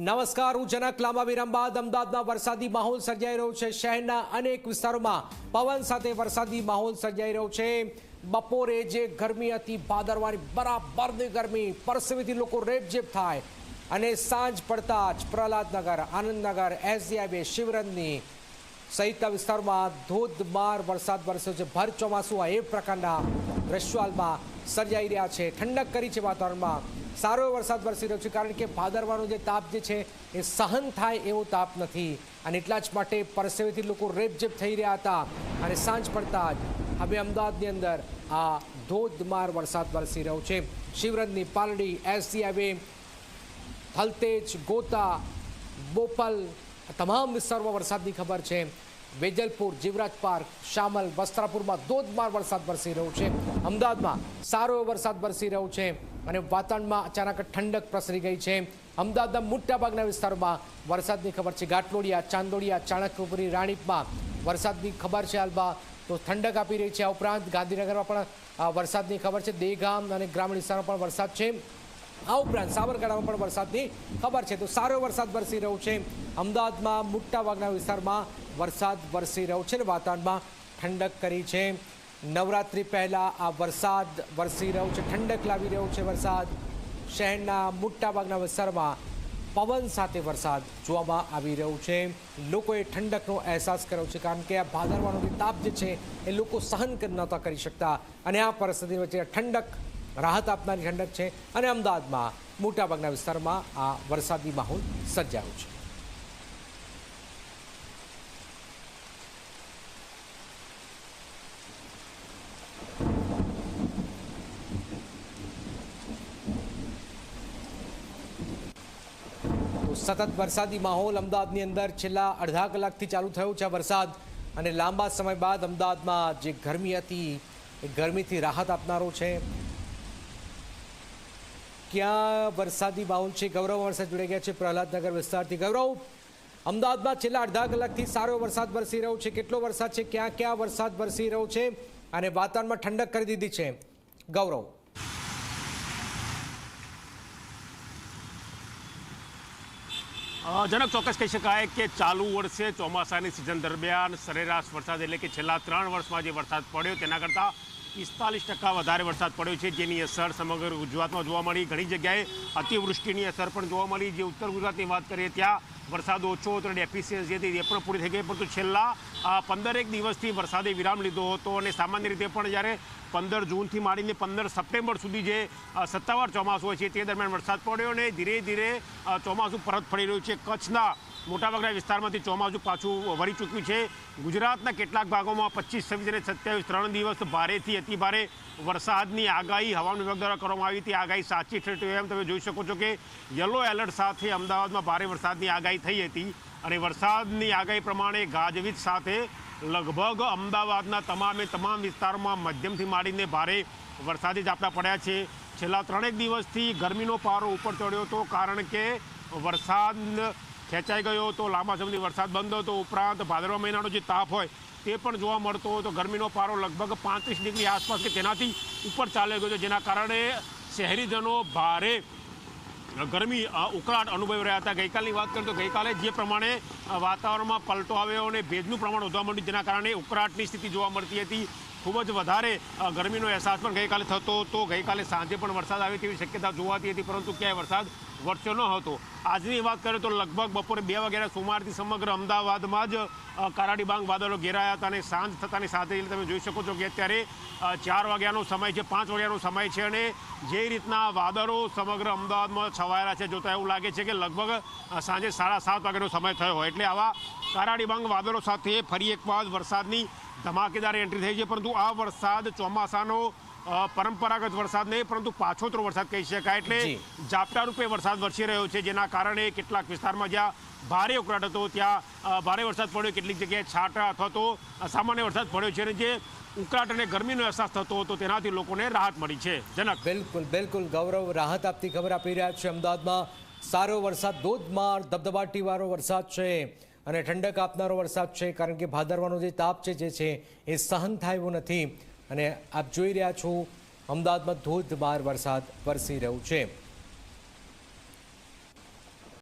નમસ્કાર, હું જનક લાંબા વિરામ બાદ અમદાવાદમાં વરસાદી માહોલ સર્જાઈ રહ્યો છે. શહેરના અનેક વિસ્તારોમાં પવન સાથે વરસાદી માહોલ સર્જાઈ રહ્યો છે. બપોરે જે ગરમી હતી, ભાદરવાની બરાબરની ગરમી, પરસેવીથી લોકો રેપઝેપ થાય અને સાંજ પડતા જ પ્રહલાદનગર, આનંદનગર એસજી હાઈવે શિવરંજની સહિતના વિસ્તારોમાં ધોધમાર વરસાદ વરસ્યો છે. ભર ચોમાસું આ એ પ્રકારના દ્રશ્યો હાલમાં સર્જાઈ રહ્યા છે. ઠંડક કરી છે વાતાવરણમાં. સારો વરસાદ વરસી રહ્યો છે કારણ કે ભાદરવાનો જે તાપ જે છે એ સહન થાય એવો તાપ નથી. અને એટલા જ માટે પરસેવેથી લોકો રેપઝેપ થઈ રહ્યા હતા. અને સાંજ પડતા જ હવે અમદાવાદની અંદર આ ધોધમાર વરસાદ વરસી રહ્યો છે. Shivranjani Paldi S C highway Thaltej Gota, Bopal તમામ વિસ્તારોમાં વરસાદની ખબર છે. વેજલપુર જીવરાજ પાર્ક, શામલ, વસ્ત્રાપુરમાં ધોધમાર વરસાદ વરસી રહ્યો છે. અમદાવાદમાં સારો વરસાદ વરસી રહ્યો છે અને વાતાવરણમાં અચાનક ઠંડક પ્રસરી ગઈ છે. અમદાવાદના મોટાભાગના વિસ્તારોમાં વરસાદની ખબર છે. ઘાટલોડિયા, ચાંદોડિયા, ચાણક્યપુરી, રાણીપમાં વરસાદની ખબર છે હાલમાં. તો ઠંડક આપી રહી છે આ ઉપરાંત ગાંધીનગરમાં પણ વરસાદની ખબર છે. દેગામ અને ગ્રામીણ વિસ્તારમાં પણ વરસાદ છે. આ ઉપરાંત સાબરકાંઠામાં પણ વરસાદની ખબર છે. તો સારો વરસાદ વરસી રહ્યો છે. અમદાવાદમાં, મોટાભાગના વિસ્તારમાં વરસાદ વરસી રહ્યો છે અને વાતાવરણમાં ઠંડક કરી છે. નવરાત્રિ પહેલાં આ વરસાદ વરસી રહ્યો છે. ઠંડક લાવી રહ્યો છે વરસાદ. શહેરના મોટાભાગના વિસ્તારમાં પવન સાથે વરસાદ જોવામાં આવી રહ્યો છે. લોકોએ ઠંડકનો અહેસાસ કર્યો છે કારણ કે આ ભાદરવાનો તાપ જે છે એ લોકો સહન નહોતા કરી શકતા. અને આ પરિસ્થિતિ વચ્ચે ઠંડક રાહત આપનારી ઠંડક છે અને અમદાવાદમાં મોટાભાગના વિસ્તારમાં આ વરસાદી માહોલ સર્જાયો છે. સતત વરસાદી માહોલ અમદાવાદની અંદર છેલ્લા અડધા કલાકથી ચાલુ થયો છે વરસાદ અને લાંબા સમય બાદ અમદાવાદમાં જે ગરમી હતી, એ ગરમીથી રાહત આપનારો છે. ક્યાં વરસાદી માહોલ છે? ગૌરવ વરસાદ જોડાઈ ગયા છે પ્રહલાદનગર વિસ્તારથી. ગૌરવ, અમદાવાદમાં છેલ્લા અડધા કલાકથી સારો વરસાદ વરસી રહ્યો છે. કેટલો વરસાદ છે? ક્યાં ક્યાં વરસાદ વરસી રહ્યો છે? અને વાતાવરણમાં ઠંડક કરી દીધી છે. ગૌરવ. જનક ચોક્કસ કહી શકાય કે ચાલુ વર્ષે ચોમાસાની સિઝન દરમિયાન સરેરાશ વરસાદ એટલે કે છેલ્લા ત્રણ વર્ષમાં જે વરસાદ પડ્યો તેના કરતાં પિસ્તાલીસ ટકા વધારે વરસાદ પડ્યો છે, જેની અસર સમગ્ર ગુજરાતમાં જોવા મળી. ઘણી જગ્યાએ અતિવૃષ્ટિની અસર પણ જોવા મળી. જે ઉત્તર ગુજરાતની વાત કરીએ, ત્યાં વરસાદ ઓછો હતો ડેફિશિયન્સી હતી, એ પણ પૂરી થઈ ગઈ. પરંતુ છેલ્લા પંદરેક દિવસથી વરસાદે વિરામ લીધો હતો અને સામાન્ય રીતે પણ જ્યારે પંદર જૂનથી માંડીને પંદર સપ્ટેમ્બર સુધી જે સત્તાવાર ચોમાસું હોય છે, તે દરમિયાન વરસાદ પડ્યો અને ધીરે ધીરે ચોમાસું પરત ફરી રહ્યું છે. કચ્છના મોટાભાગના વિસ્તારમાંથી ચોમાસું પાછું વળી ચૂક્યું છે. ગુજરાતના કેટલાક ભાગોમાં પચીસ, છવ્વીસ અને સત્યાવીસ ત્રણ દિવસ ભારેથી અતિભારે વરસાદની આગાહી હવામાન વિભાગ દ્વારા કરવામાં આવી હતી. આગાહી સાચી ઠરી એમ તમે જોઈ શકો છો કે યલો એલર્ટ સાથે અમદાવાદમાં ભારે વરસાદની આગાહી થઈ હતી અને વરસાદની આગાહી પ્રમાણે ગાજવીજ સાથે લગભગ અમદાવાદના તમામે તમામ વિસ્તારોમાં મધ્યમથી માંડીને ભારે વરસાદી ઝાપટા પડ્યા છે. છેલ્લા ત્રણેક દિવસથી ગરમીનો પારો ઉપર ચડ્યો હતો કારણ કે વરસાદ ખેંચાઈ ગયો હતો, લાંબા સમયથી વરસાદ બંધ હતો. ઉપરાંત ભાદરવા મહિનાનો જે તાપ હોય તે પણ જોવા મળતો હતો ગરમીનો પારો લગભગ પાંત્રીસ ડિગ્રી આસપાસ કે તેનાથી ઉપર ચાલ્યો ગયો છે, જેના કારણે શહેરીજનો ભારે ગરમી ઉકળાટ અનુભવી રહ્યા હતા. ગઈકાલની વાત કરીએ તો ગઈકાલે જે પ્રમાણે વાતાવરણમાં પલટો આવ્યો અને ભેજનું પ્રમાણ વધવા માંડ્યું, જેના કારણે ઉકળાટની સ્થિતિ જોવા મળતી હતી. ખૂબ જ વધારે ગરમીનો અહેસાસ પણ ગઈકાલે થતો હતો. ગઈકાલે સાંજે પણ વરસાદ આવે તેવી શક્યતા જોવાતી હતી, પરંતુ ક્યાંય વરસાદ વરસ્યો ન હતો. આજની વાત કરીએ તો લગભગ બપોરે બે વાગ્યાના સુમારથી સમગ્ર અમદાવાદમાં જ કારાડી બાંગ વાદળો ઘેરાયા હતા અને સાંજ થતાની સાથે તમે જોઈ શકો છો કે અત્યારે ચાર વાગ્યાનો સમય છે, પાંચ વાગ્યાનો સમય છે અને જે રીતના વાદળો સમગ્ર અમદાવાદમાં છવાયેલા છે, જોતા એવું લાગે છે કે લગભગ સાંજે સાડા સાત વાગ્યાનો સમય થયો હોય. એટલે આવા કારાડી બાંગ વાદળો સાથે ફરી એકવાર વરસાદની ધમાકેદાર એન્ટ્રી થઈ છે પરંતુ આ વરસાદ ચોમાસાનો પરંપરાગત વરસાદ નહીં પરંતુ પાછોતરો વરસાદ કહી શકાય. એટલે. ઝાપટા રૂપે વરસાદ વરસી રહ્યો છે જેના કારણે કેટલાક વિસ્તારમાં જ્યાં ભારે ઉકળાટ હતો ત્યાં ભારે વરસાદ પડ્યો કેટલીક જગ્યાએ છાંટા અથવા તો સામાન્ય વરસાદ પડ્યો છે અને જે ઉકળાટ અને ગરમીનો અહેસાસ થતો હતો તેનાથી લોકોને રાહત મળી છે. જનક. બિલકુલ બિલકુલ. ગૌરવ રાહત આપતી ખબર આપી રહ્યા છે અમદાવાદમાં. સારો વરસાદ ધોધમાર ધબધબાટીવાળો વરસાદ છે. અને ઠંડક આપનારો વરસાદ છે, કારણ કે ભાદરવાનો જે તાપ છે, જે છે, એ સહન થાય એવું નથી. અને આપ જોઈ રહ્યા છો, અમદાવાદમાં ધોધમાર વરસાદ વરસી રહ્યું છે.